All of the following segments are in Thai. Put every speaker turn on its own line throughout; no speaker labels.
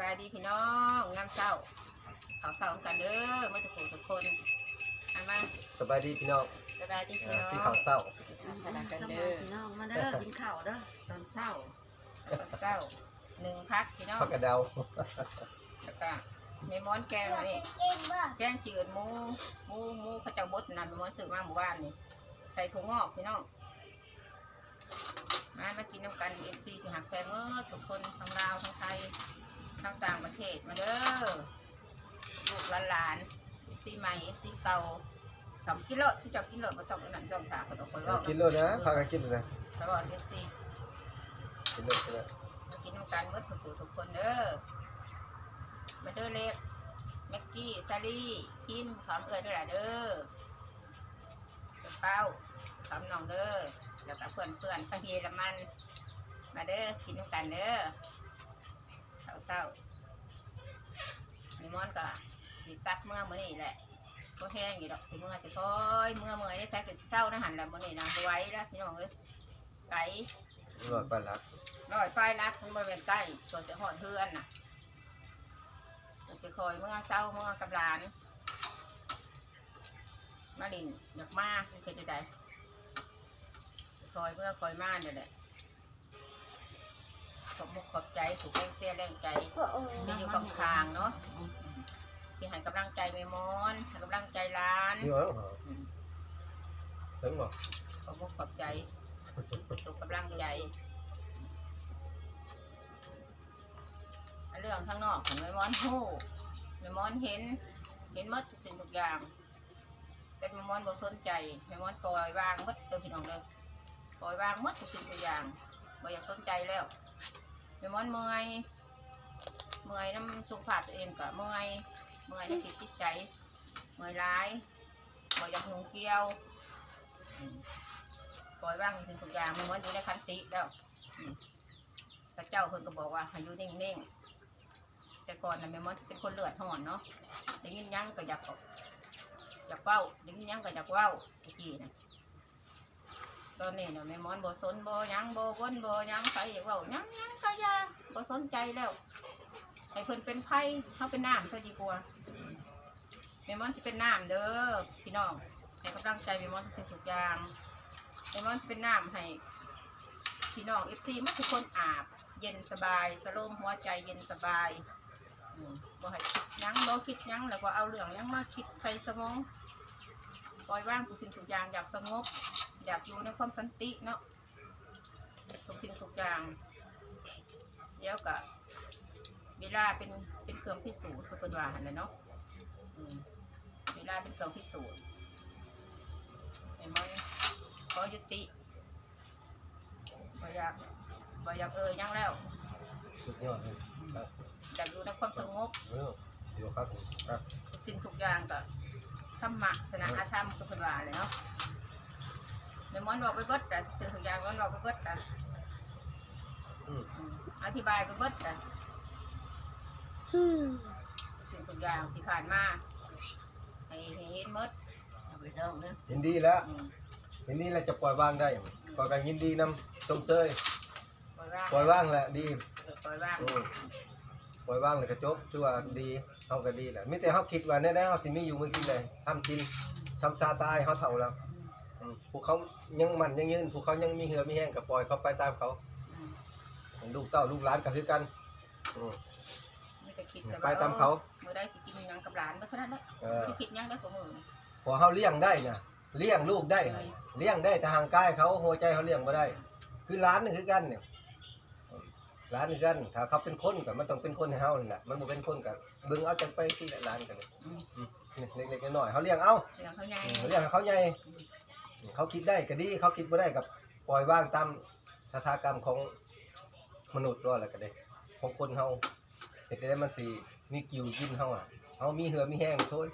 บายดีพี่น้องงามเศร้าเขาเศร้ากันเด้อเมื่อทุกคนทุกคนอันมา
สบายดีพี่น้อง
สบายดีพี่
เอ่
น้
อ
อง
พี่ข้าวเศร้า
สบายกัน
สบา
เด้
ย
อ
พี่น้องมาเด้อกินข้าวเด้อ
ตอนเศร้าตอนเศร้าหนึ่งพักพี่น้อง
ผักกระเดา
แล้วก็ในม้อนแกงอันนี่แกงจืดหมูหมูหมูเขาเจ้าบดนั่นม้อนซื้อมาหมู่บ้านนี่ใส่ถั่วงอกพี่น้องมามากินน้ำกันเอฟซีที่หักแพงเมื่อทุกคนทั้งลาวทั้งไทย ทั้งต่างประเทศมาเด้อลูกหลานๆซีใหม่ซีเก่าสองกิโลที่จะกิโลมาต้องนั่นต้องตาคนออกคนว่า
กินเลยนะพากันกินเลยนะ
เขาบอกเอฟซี
กินเลยกินเลย
มากินน้ำกันเมื่อทุกผู้ทุกคนเด้อมาเด้อเล็กแม็กกี้ซาลี่คิมขอมเอื้อด้วยล่ะเด้อเจ้าเป้าขอมน้องเด้อแล้วก็เพื่อนเพื่อนๆทั้งเยอรมัน มาเด้อกินน้ำกันเด้อข้าว เศร้ามีมอนก็สีกัดเมื่อมื้อนี้แหละก็แห้งอยู่ดอกสิเมื่อสิค่อยเมื่อเมื่อยได้ใช้กับเศร้านะหันแล้วมื้อนี้นะบ่ไหว้แล้วพี่น้องเอ้ยไก่
รอดไปลัก
ร้อยป้ายรักมันบริเวณใกล้ตัวสิหอดเพื่อนน่ะตัวสิคอยเมื่อเศร้าเมื่อกับหลาน มาดินอยากมาสิเสร็จใดๆคอยเมื่อคอยมาเดี๋ยวแหละ ขอบมุกขอบใจสุขแรงเสียแรงใจที่อยู่กับทางเนาะที่ให้กำลังใจแม่มอนให้กำลังใจร้าน
นี่เหรอถึงบ่
ขอบคุณขอบใจสุขกำลังใจเรื่องข้างนอกของแม่มอนหู้แม่มอนเห็น เห็นหมดทุกสิ่งทุกอย่าง แต่แม่มอนบ่สนใจแม่มอนปล่อยวางหมดเด้อพี่น้องเลยปล่อยวางหมดทุกสิ่งทุกอย่างบ่อยากสนใจแล้ว แม่มอนเมื่อยเมื่อยน้ำสุขภาพตัวเองก็เมื่อยเมื่อยในจิตจิตใจเมื่อยร้ายบ่อยากงงเกี่ยวปล่อยว่างสิ่งทุกอย่างมันเหมือนอยู่ในคันติแล้วพระเจ้าเพิ่นก็บอกว่าให้อยู่นิ่งๆแต่ก่อนนะแม่มอนเป็นคนเลือดห่อนเนาะได้ยินยั้งก็อยากอกอยากเว้าได้ยินยั้งก็อยากเว้าตะกี้นะตอนนี้นะแม่มอนบ่สนบ่ยั้งบ่วนบ่ยั้งไปอยากเว้ายังยัง อย่าบ่สนใจแล้วให้เพิ่นเป็นไผเฮาเป็นน้ำซะดีกว่าแม่มอนสิเป็นน้ำเด้อพี่น้องให้กำลังใจแม่มอนทุกสิ่งทุกอย่างไอมอนจะเป็นน้ำให้พี่น้องเอฟซีมาทุกคนอาบ เย็นสบายสโลมหัวใจเย็นสบายบ่ให้คิดยั้งบ่คิดยั้งแล้วก็เอาเรื่องยั้งมาคิดใส่สมองปล่อยว่างทุกสิ่งทุกอย่างอยากสงบ อยากอยู่ในความสันติเนาะทุกสิ่งทุกอย่าง เดี๋ยวก็เวลาเป็นเป็นเครื่องพิสูจน์คือเป็นว่าหั่นะเนาะเวลาเป็นเครื่องพิสูจน์ไอ้มอนขอยุติบ่อยากบ่อยากเอ่ยยังแล้ว
สุดยอดเลยครับ
อยากอยู่ในความสงบ
เออเดี๋ยวครับครับ
ทุกสิ่งทุกอย่างก็ธรรมะสนาธรรมคือเป็นว่าเลยเนาะแม่มอนบอกไปเบิดแต่สิ่งทุกอย่างมันบอกไปเบิดแต่
อืม
อืมอธิบายไปเบิดแต่ทุกสิ่งทุกอย่างที่ผ่านมาให้ให้เห็นหมดเอาไปเล่าเนาะ
ยินดีแล้ว
อืม
ยินดีแล้วจะปล่อยวางได้ปล่อยกันยินดีนำสมเสย
ปล่อยว่าง
ปล่อยวางแหละดี
เออปล่อยว่าง
อืมปล่อยวางเลยก็จบถือว่าดีเฮาก็ดีแหละมีแต่เฮาคิดว่าแน่ๆเฮาสิมีอยู่มื้อกินเลยทำกินซ้ำซาตายเฮาเฒ่าแล้วอืมพวกเขายังมันยังยืนพวกเขายังมีเหือมีแห้งก็ปล่อยเขาไปตามเขา
อืม
ลูกเต้าลูกหลานก็คือกันอืม
ไม่ได้คิดแต่
ไป
ว่า
ตามเขา
มื่อได้สิกินหยังกับหลานก็เท่านั้นแหละ
เออ
ไม่ได้คิดหยังได้ของมือนี่
พอเขาเลี้ยงได้นะเลี้ยงลูกได้นะเลี้ยงได้แต่ห่างกายเขาหัวใจเขาเลี้ยงไม่ได้ คือร้านนี่คือกันเนี่ยร้านนี่กัน ถ้าเขาเป็นคนก็มันต้องเป็นคนให้เขานี่แหละมันบ่เป็นคนกับเบิ่งเอาจังไปที่ร้านกันเลย
อืม
อืมนี่เล็กๆน้อยๆเขาเลี้ยงเอา
เรื่องเขาใหญ่
อืมเลี้ยงให้เขาใหญ่เขาคิดได้ก็ดีเขาคิดบ่ได้กับปล่อยว่างตามสถากรรมของ มนุษย์ด้วยแหละก็ได้ของคนเฮาเฮ็ดได้มันสิมีกิวกินเฮาอะเฮามีเหือมีแห้งโทษ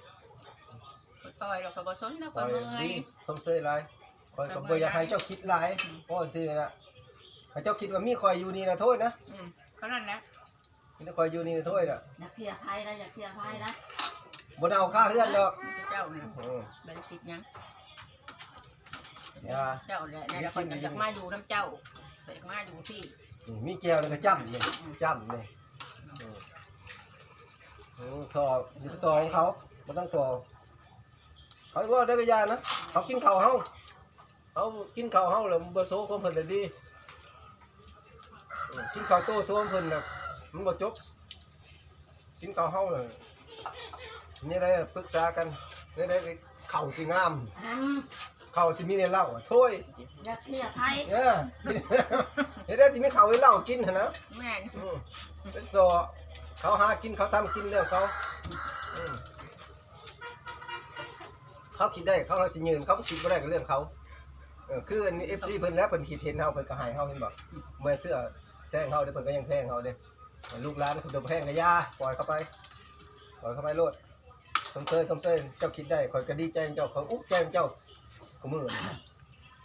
ต่อยเราเขาก็สนนะค
คอนย
เมื่อย
ดีสมเสยหลายคอยก็บ่อยากให้เจ้าคิดหลายเพราะซื่อนะให้เจ้าคิดว่ามีคอยอยู่นี่นะโทษนะ
อืมเขานั่นแหละ
มีแต่คอยอยู่นี่นะโทษน่ะ
อยากเคลียร์ไพ่นะอยากเคลียร์ไพ่นะ
บ่ได้เอาค่าเฮือนดอก
มีแต่เจ้าเนี่ย
อืม
ไม่ได้คิดหยัง
อย่า
เจ้าแหละในละคนอยากมาอยู่น้ำเจ้าอยากมาอยู่ที่
นี่มีแก้วแล้วก็จ้ำนี่จ้ำนี่อืมสอบสิสองเขาบ่ต้องสอบเขาว่าได้กระยานะเขากินข้าวเฮาเขากินข้าวเฮาแล้วบ่โซของเพิ่นเลยดีเออกินข้าวโตโซของเพิ่นน่ะมันบ่จบกินข้าวเฮาเลยนี่ได้ปรึกษากันนี่ได้ข้าวสิงาม
อืม
ข้าวสิมีในเหล้าอะถ้วย
อยากเคลียร์ไพ่
เออ เฮ็ดได้สิมีข้าวให้เหล้ากินหั่นนะ
แม่น
อืมไปสอเขาหากินเขาทำกินเรื่องเขาอืมเขาคิดได้เขาเขาสิยืนเขาก็คิดบ่ได้กับเรื่องเขาเออคืออันนี้ FC เพิ่นแล้วเพิ่นคิดเห็นเฮาเพิ่นก็ให้เฮาเห็นบ่เมื่อเสื้อแซงเฮาเด้เพิ่นก็ยังแพงเฮาเด้ลูกหลานเพิ่นโดนแพงก็อย่าปล่อยเข้าไปปล่อยเข้าไปโลดสมเสยสมเสยเจ้าคิดได้ข่อยก็ดีใจเจ้าข่อยอุ๊บใจเจ้ากูมือนี่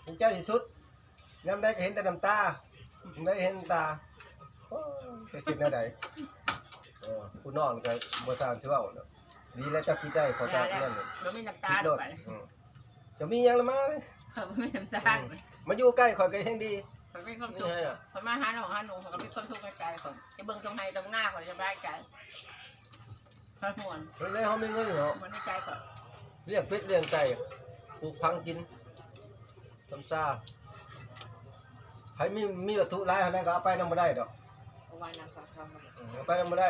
อุ๊บใจที่สุดยามใดก็เห็นแต่น้ำตา ยามใดเห็นน้ำตาโอ้ยไปสิแนวใดเออผู้น้องก็บ่ทราบสิเว้าเนาะดีแล้วเจ้าคิดได้ขอ
แล้
เจ้าวนั่นน่ะ
เราไม่น้ำ
คิ
ตา
ด
ล
โดด
ไป
อืมจะมีหยังละมาเลย
เขาไม่น้ำตาล
มาอยู่ใกล้ข่อยก็ยังดี
เขาไม่ความ
ไม่
สุข
ใช่น่ะ
เขามาหาหนูหาหนูเขาก็มีความทุกข์ในใจเขาจะเบิ่งตรงไหนตรงหน้าเขาจะสบายใจเขาห่วง
เฮ้ยเฮามีเงินเนาะ
มันในใจเขา
เลี้ยงเป็ดเลี้ยงไก่ปลูกพังกินทำซา ใครมีมีวัตถุหลายอันใดก็เอาไปนำบ่ได้ดอก
วันนำสักครั้ง
อืมเอาไปนำบ่ได้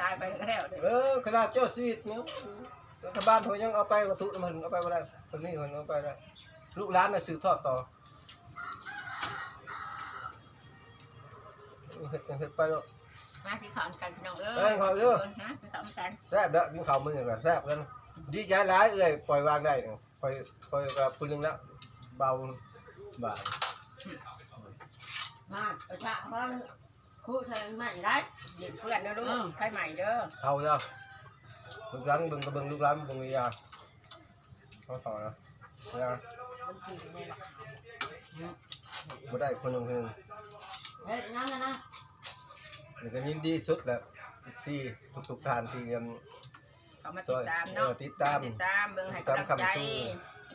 ตายไปก็แล้วเด้อ
เออขนาดเจ้าชีวิตเนาะรัฐบาลเขายังเอาไปวัตถุมันเอาไปบ่ได้คนนี้คนเอาไปได้ลูกหลานน่ะสืบทอดต่อเฮ็ดเฮ็ดไปแล้ว
มาที่ขอนกันพี่น้องเอ้
เอ้ยขอเด้อ
นะที่ขอนกัน
แซ่บแล้วกินข้าวมื้อนี้ก็แซ่บกันดีใจหลายเอ้ยปล่อยวางได้ปล่อยปล่อยกับผู้หนึงแล้วเบาบาด
มาประชาชนคู่ใช้ใหม่ได้
เด็กเพื่อนเด้อลูก
อืม
ใครใหม่เด้อ
เอาเด้อลูกหลานเบิ่งก็เบิ่งลูกหลานเบิ่งวิทยาเขาต่อนะนะ
มันกินได้หรอ
บ่ได้คนหนึงคนหนึง
เฮ้ยนั่นนะนะ
นี่ก็ยินดีสุดแหละที่ทุกๆท่านที่ยัง
เขามาติดตามเนาะ
เออติดตาม
ติดตามเบิ่งให้กำลัง
สำคัญ
ใจ
สู้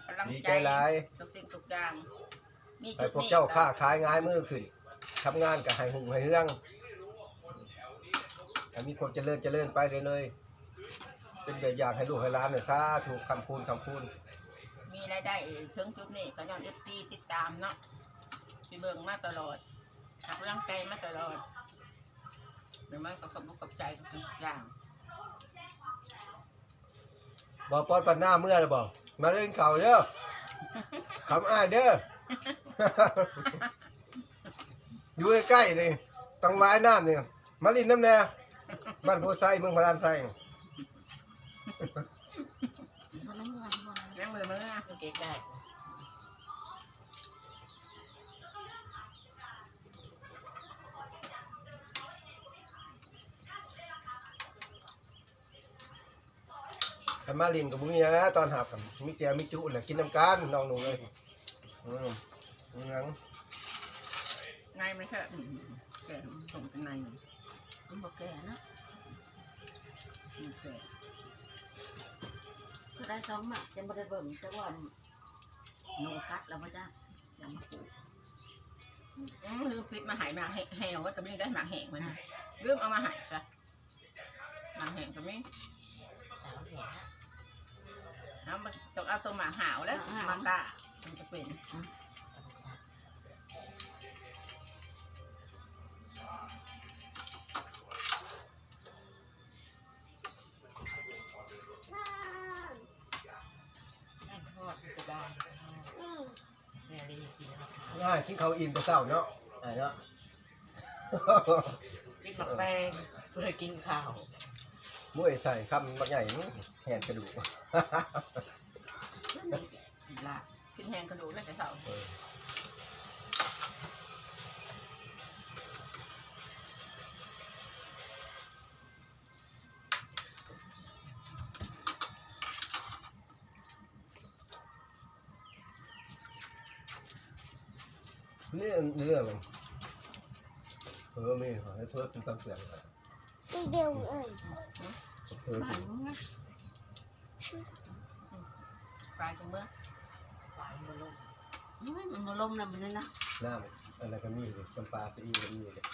ให้กำลัง
ดี
ใจ
ใจหลาย
ทุกสิ่งทุกอย่าง มี
ให้
จุด
พวก
นี้
เจ้าค้าขายง่ายมือขึ้น ทำงานก็ให้หุ่งให้เฮืองให้มีความเจริญเจริญไปเลยเลยๆเป็นแบบอย่างให้ลูกให้หลานเนี่ยสาธุคำคูณคำคูณ
มีรายได้ถึงจุดนี้ก็ย้อน FC ติดตามเนาะที่เบิ่งมาตลอดให้กำลังใจมาตลอดเดี๋ยวมันก็ขอบคุณขอบใจทุกอย่าง
บอกปอนปันหน้าเมื่อเลยบอกมาเล่นเข่าเด้อคำอ้ายเด้อ อยู่ใกล้ๆนี่ต้องไม้น้ำนี่มาลินน้ำแน่บ้านโพไซเมืองพระรามไซ
มันไม่เหมือมัน
นั่งอมือ
เก๊กได้
แต่มาลินกับบุมีนะตอนหับกับมีแจวมีจุแหละกินน้ำกันน้องหนูเลยอืมงั้ น
ไงมันแค่อืมแก่ส่งข้างใน
มันบอกแก่นะ
อืมแก่
ก็ได้สองหมักจะไม่ได้เบิ่งแต่ว่าโนกัดแล้วพ่อจ้าจะมาปลูก
อืมลืมปิดมาใหายมาแหวว่าจะไม่ได้หมากแห้งมันนะลืมเอามาใหายซะหมากแห้งก็ไม่เอามาต้องเอาตัวหมากหาวแล้วหมากกะมันจะเป็น
นั่น กิน
เขาวอิ่มแต่เศร้าเนาะไอ้เนาะ
กินหมักแตงเพื่อกินข้าว
มวยใส่คำบักใหญ่นี่แหนกระดูก
ลา
กินแห้งกระดูกเลยแต่เขา
นี่เรื่องมันเออมีขอให้เพื่อนกินตามเสียงเออ
บ้านมึงนะ
ปลายตรงเมื่อ
หวานบนลง
เฮ้ยมันมาลมนะมันนี่นะ
น้ำอะไรก็มีเลยน้ำปลาซีอิ๊วก็มีเลย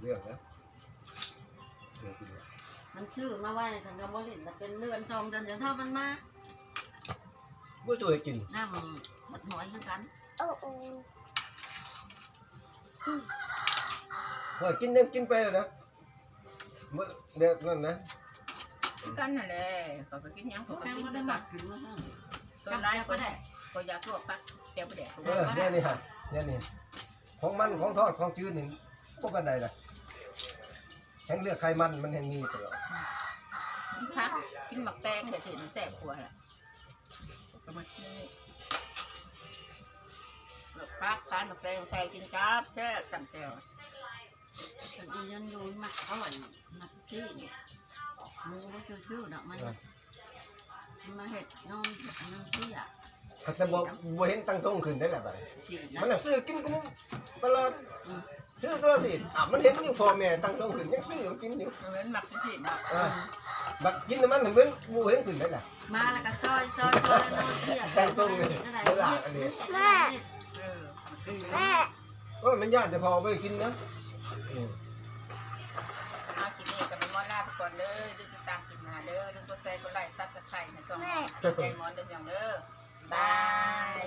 เรื่องนะเรื่องกิน
มันซื้อมาไว้ทางกระบอกลินแต่เป็นเดือนสองเดือนเดี๋ยวเท่ามันมา
บ่ช่วยกิน
น้ำหมดหอยคือกัน
ว่ากินยังกินไปแล้วนะบ่เด็กนั่นนะ
คือกันนั่นแหละเขาก็กินหยังเขาก็
แม่
กิน
ไม่
ด้
ได้
วย
ห
กั
มั
น
กกินมาให้
ตัวร้ายก็ได้ก็อยากลวกปักเจียวไปแดก
เออเนี่ยนี่ฮะเนี่ยนี่ของมันของทอดของจืดนี่บ่ปานใดล่ะแห้งเลือกไขมันมันแห้งมีตลอด
กินพักกินหมักแตงแบบนี้มันแซ่บกว่าแหละก็มากินนี่ เลือกพักทานหมักแตงใส่กินจ้าบแซ่บจังแจ่ว
บางทียันยูนหมักอร่อยหมักซี่เนี่ยหมูก็ซื้อๆดอกมันมันมาเห็ดนอนน้ำซี่อะ
แต่บ่บ่เห็นตั้งทรงขึ้นได้แหละบัดนี้
สีนะ
มันน่ะซื้อกินกูตลอดซื้อตลอดสิอะมันเห็นอยู่พ่อแม่ตั้งทรงขึ้นยังซื้อกินอยู่
เหมือนหมักสิๆนะ
อ่าบักกินน้ำมันถึงเป็นบ่เห็นขึ้นได้ล่ะ
มาแล้วก็ซอยซอยซอยแล้วนอนเที่ยง
แต่งตรงเลย
เห็ดอะไร
เวลาอันนี้
แม่
เออ
แม่
โอ้ยมันย่านแต่พอไม่ได้กินนะอืม
เอากินนี่กับมอนลาไปก่อนเลยดึงตามกินมาเด้อดึงก็ใส่ก็ไล่ซับตะไคร้ในซองใจมอนเด้ออย่างเด้อบาย